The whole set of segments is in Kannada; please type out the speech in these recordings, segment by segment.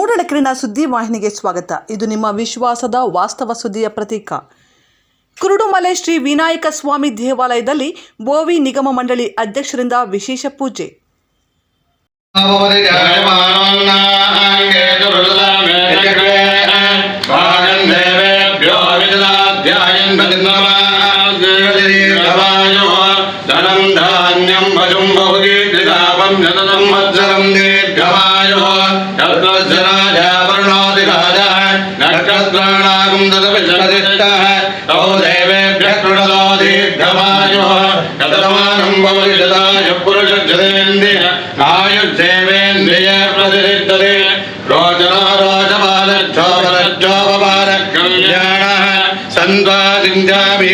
ಮೂಡಣಕರಿನ ಸುದ್ದಿ ವಾಹಿನಿಗೆ ಸ್ವಾಗತ. ಇದು ನಿಮ್ಮ ವಿಶ್ವಾಸದ ವಾಸ್ತವ ಸುದ್ದಿಯ ಪ್ರತೀಕ. ಕುರುಡುಮಲೆ ಶ್ರೀ ವಿನಾಯಕ ಸ್ವಾಮಿ ದೇವಾಲಯದಲ್ಲಿ ಬೋವಿ ನಿಗಮ ಮಂಡಳಿ ಅಧ್ಯಕ್ಷರಿಂದ ವಿಶೇಷ ಪೂಜೆ. ಧನಂ ಧಾನ್ಯಂ దేవేభ్యృణదో దీర్ఘమాయు గతమానం భవతి దదాయ పురుషేంద్రియ ఆయుర్దేవేంద్రియ ప్రతిష్టతే రోజనో రోజమానక్షోభలక్షోభమానక్షమ్యాణ సంతాదింజామి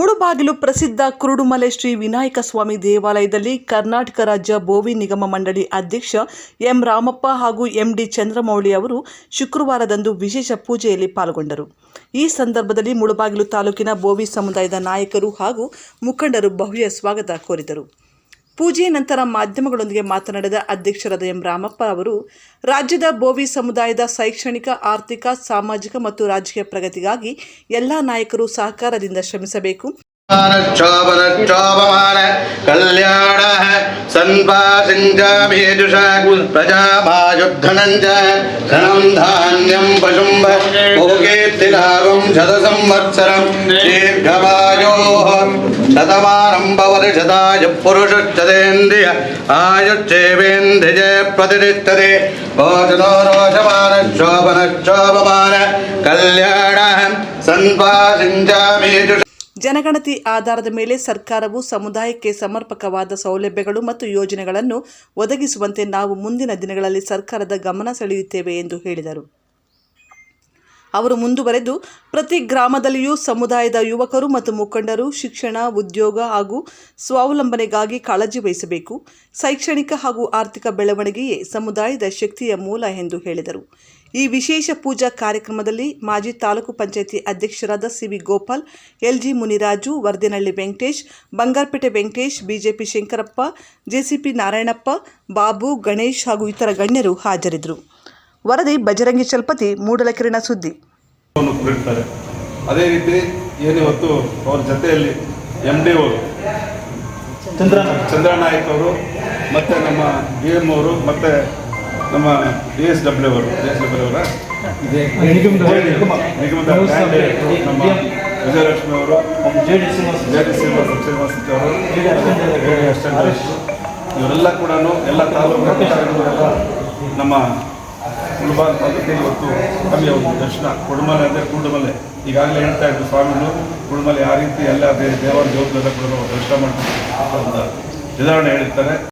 ಮುಳುಬಾಗಿಲು ಪ್ರಸಿದ್ಧ ಕುರುಡುಮಲೆ ಶ್ರೀ ವಿನಾಯಕ ಸ್ವಾಮಿ ದೇವಾಲಯದಲ್ಲಿ ಕರ್ನಾಟಕ ರಾಜ್ಯ ಬೋವಿ ನಿಗಮ ಮಂಡಳಿ ಅಧ್ಯಕ್ಷ ಎಂ ರಾಮಪ್ಪ ಹಾಗೂ ಎಂಡಿ ಚಂದ್ರಮೌಳಿ ಅವರು ಶುಕ್ರವಾರದಂದು ವಿಶೇಷ ಪೂಜೆಯಲ್ಲಿ ಪಾಲ್ಗೊಂಡರು. ಈ ಸಂದರ್ಭದಲ್ಲಿ ಮುಳುಬಾಗಿಲು ತಾಲೂಕಿನ ಬೋವಿ ಸಮುದಾಯದ ನಾಯಕರು ಹಾಗೂ ಮುಖಂಡರು ಭವ್ಯ ಸ್ವಾಗತ ಕೋರಿದರು. ಪೂಜೆಯ ನಂತರ ಮಾಧ್ಯಮಗಳೊಂದಿಗೆ ಮಾತನಾಡಿದ ಅಧ್ಯಕ್ಷರಾದ ಎಂ ರಾಮಪ್ಪ ಅವರು, ರಾಜ್ಯದ ಬೋವಿ ಸಮುದಾಯದ ಶೈಕ್ಷಣಿಕ, ಆರ್ಥಿಕ, ಸಾಮಾಜಿಕ ಮತ್ತು ರಾಜಕೀಯ ಪ್ರಗತಿಗಾಗಿ ಎಲ್ಲ ನಾಯಕರು ಸಹಕಾರದಿಂದ ಶ್ರಮಿಸಬೇಕು. ಶತಮಾನಂಬವರಿಷದಾಯ ಪುರುಷಶ್ಚದೇಂದ್ರಿಯ ಆಯುಶ್ಚೇವೇಂದ್ರಿಯ ಪ್ರತಿಷ್ಠತೆ ಭೋಜನೋ ರೋಷಮಾನಶೋಭನಶೋಭಮಾನ ಕಲ್ಯಾಣ ಸಂಪಾಸಿಂಜಾಮೀಜು ಜನಗಣತಿ ಆಧಾರದ ಮೇಲೆ ಸರ್ಕಾರವು ಸಮುದಾಯಕ್ಕೆ ಸಮರ್ಪಕವಾದ ಸೌಲಭ್ಯಗಳು ಮತ್ತು ಯೋಜನೆಗಳನ್ನು ಒದಗಿಸುವಂತೆ ನಾವು ಮುಂದಿನ ದಿನಗಳಲ್ಲಿ ಸರ್ಕಾರದ ಗಮನ ಸೆಳೆಯುತ್ತೇವೆ ಎಂದು ಹೇಳಿದರು. ಅವರು ಮುಂದುವರೆದು ಪ್ರತಿ ಗ್ರಾಮದಲ್ಲಿಯೂ ಸಮುದಾಯದ ಯುವಕರು ಮತ್ತು ಮುಖಂಡರು ಶಿಕ್ಷಣ, ಉದ್ಯೋಗ ಹಾಗೂ ಸ್ವಾವಲಂಬನೆಗಾಗಿ ಕಾಳಜಿ ವಹಿಸಬೇಕು. ಶೈಕ್ಷಣಿಕ ಹಾಗೂ ಆರ್ಥಿಕ ಬೆಳವಣಿಗೆಯೇ ಸಮುದಾಯದ ಶಕ್ತಿಯ ಮೂಲ ಎಂದು ಹೇಳಿದರು. ಈ ವಿಶೇಷ ಪೂಜಾ ಕಾರ್ಯಕ್ರಮದಲ್ಲಿ ಮಾಜಿ ತಾಲೂಕು ಪಂಚಾಯಿತಿ ಅಧ್ಯಕ್ಷರಾದ CV Gopal, LG Muniraju, Vardinahalli Venkatesh, Bangarapete Venkatesh, BJP Shankarappa, JCP Narayanappa, Babu, Ganesh ಹಾಗೂ ಇತರ ಗಣ್ಯರು ಹಾಜರಿದ್ದರು. ವರದಿ ಬಜರಂಗಿ ಚಲ್ಪತಿ ಮೂಡಲಕಿರಣ ಸುದ್ದಿ. ಕುರಿತಾರೆ. ಅದೇ ರೀತಿ ಏನಿವತ್ತು ಅವ್ರ ಜೊತೆಯಲ್ಲಿ ಎಂ ಡಿ ಅವರು ಚಂದ್ರ ಚಂದ್ರನಾಯಕ್. ಅವರು ಮತ್ತು ನಮ್ಮ ಡಿ ಎಂ ಅವರು ಮತ್ತು ನಮ್ಮ ಡಿ ಎಸ್ ಡಬ್ಲ್ಯೂ ಅವರು ಡಿ ಎಸ್ ಡಬ್ಲ್ಯೂ ಅವರ ನಿಗಮದ ನಮ್ಮ ವಿಜಯಲಕ್ಷ್ಮಿ ಅವರು ಜೆ ಡಿ ಶ್ರೀನಿವಾಸ ಶ್ರೀನಿವಾಸ ಅವರು ಇವರೆಲ್ಲ ಕೂಡ ಎಲ್ಲ ತಾಲೂಕು ನಮ್ಮ ಕುರುಬಾಲ್ ಪದ್ಧತಿ ಇವತ್ತು ನಮಗೆ ಒಂದು ದರ್ಶನ. ಕುಡುಮಲೆ ಅಂದರೆ ಕುರುಡುಮಲೆ ಈಗಾಗಲೇ ಹೇಳ್ತಾ ಇದ್ರು ಸ್ವಾಮಿಗಳು ಕುಡುಮಲೆ ಆ ರೀತಿ ಎಲ್ಲ ದೇವರ ಜೋತ್ರೆಲ್ಲ ಕೂಡ ದರ್ಶನ ಒಂದು ಉದಾಹರಣೆ ಹೇಳಿರ್ತಾರೆ.